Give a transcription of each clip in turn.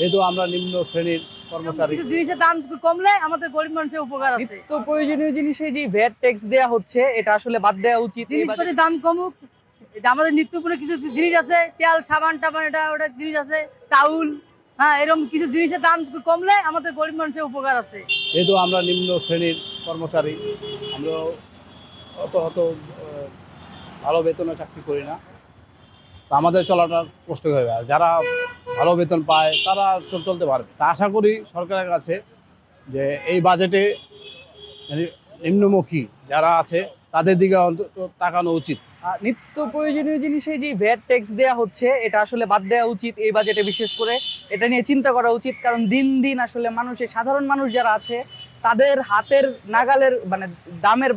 যেহেতু আমরা নিম্ন শ্রেণির কর্মচারী। জিনিসের দাম কমলে আমাদের গরিব মানুষের উপকার আছে? নিত্য প্রয়োজনীয় জিনিসে যে ভ্যাট ট্যাক্স দেয়া হচ্ছে এটা আসলে বাদ দেওয়া উচিত। জিনিসপত্রের দাম কমুক। এটা আমাদের নিত্যপূর্ণ কিছু জিনিস আছে তেল সাবান টাবান এটা ওটা জিনিস আছে চাউল হ্যাঁ এরকম কিছু জিনিসের দাম কমলে আমাদের গরিব মানুষের উপকার আছে। যেহেতু আমরা নিম্ন শ্রেণির কর্মচারী। আমরা অত অত ভালো বেতনে চাকরি করি না। আমাদের চলাটা কষ্ট হয়ে যায় যারা ভালো বেতন পায় তারা চল- চলতে পারবে। তা আশা করি সরকারের কাছে যে এই বাজেটে মানে নিম্নমুখী যারা আছে তাদের দিকে অন্তত তাকানো উচিত। নিত্য প্রয়োজনীয় জিনিসে যে ভ্যাট ট্যাক্স দেয়া হচ্ছে এটা আসলে বাদ দেওয়া উচিত এই বাজেটে বিশেষ করে। এটা নিয়ে চিন্তা করা উচিত কারণ দিন দিন আসলে মানুষের সাধারণ মানুষ যারা আছে তাদের হাতের নাগালের মানে দামের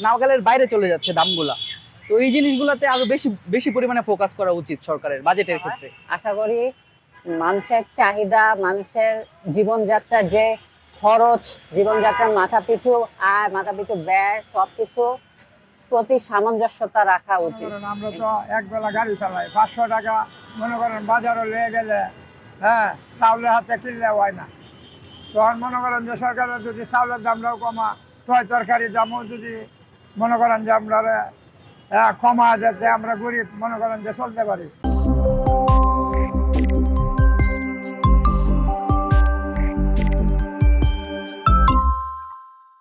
নাগালের বাইরে চলে যাচ্ছে দামগুলা। তো এই জিনিসগুলোতে আরও বেশি বেশি পরিমাণে ফোকাস করা উচিত সরকারের বাজেটের ক্ষেত্রে। আশা করি মানুষের চাহিদা মানুষের জীবনযাত্রার যে খরচ জীবনযাত্রার মাথা পিছু আয় মাথা পিছু ব্যয় সবকিছু প্রতি সামঞ্জস্যতা রাখা উচিত। আমরা তো এক বেলা গাড়ি চালাই পাঁচশো টাকা মনে করেন বাজারে লেগে গেলে হ্যাঁ চাউলের হাতে কিনলে হয় না। তখন মনে করেন যে সরকারের যদি চাউলের দামটাও কমা তয় তরকারি দামও যদি মনে করেন যে আমরা হ্যাঁ, কমা যাতে আমরা গরিব মনে করেন যে চলতে পারি।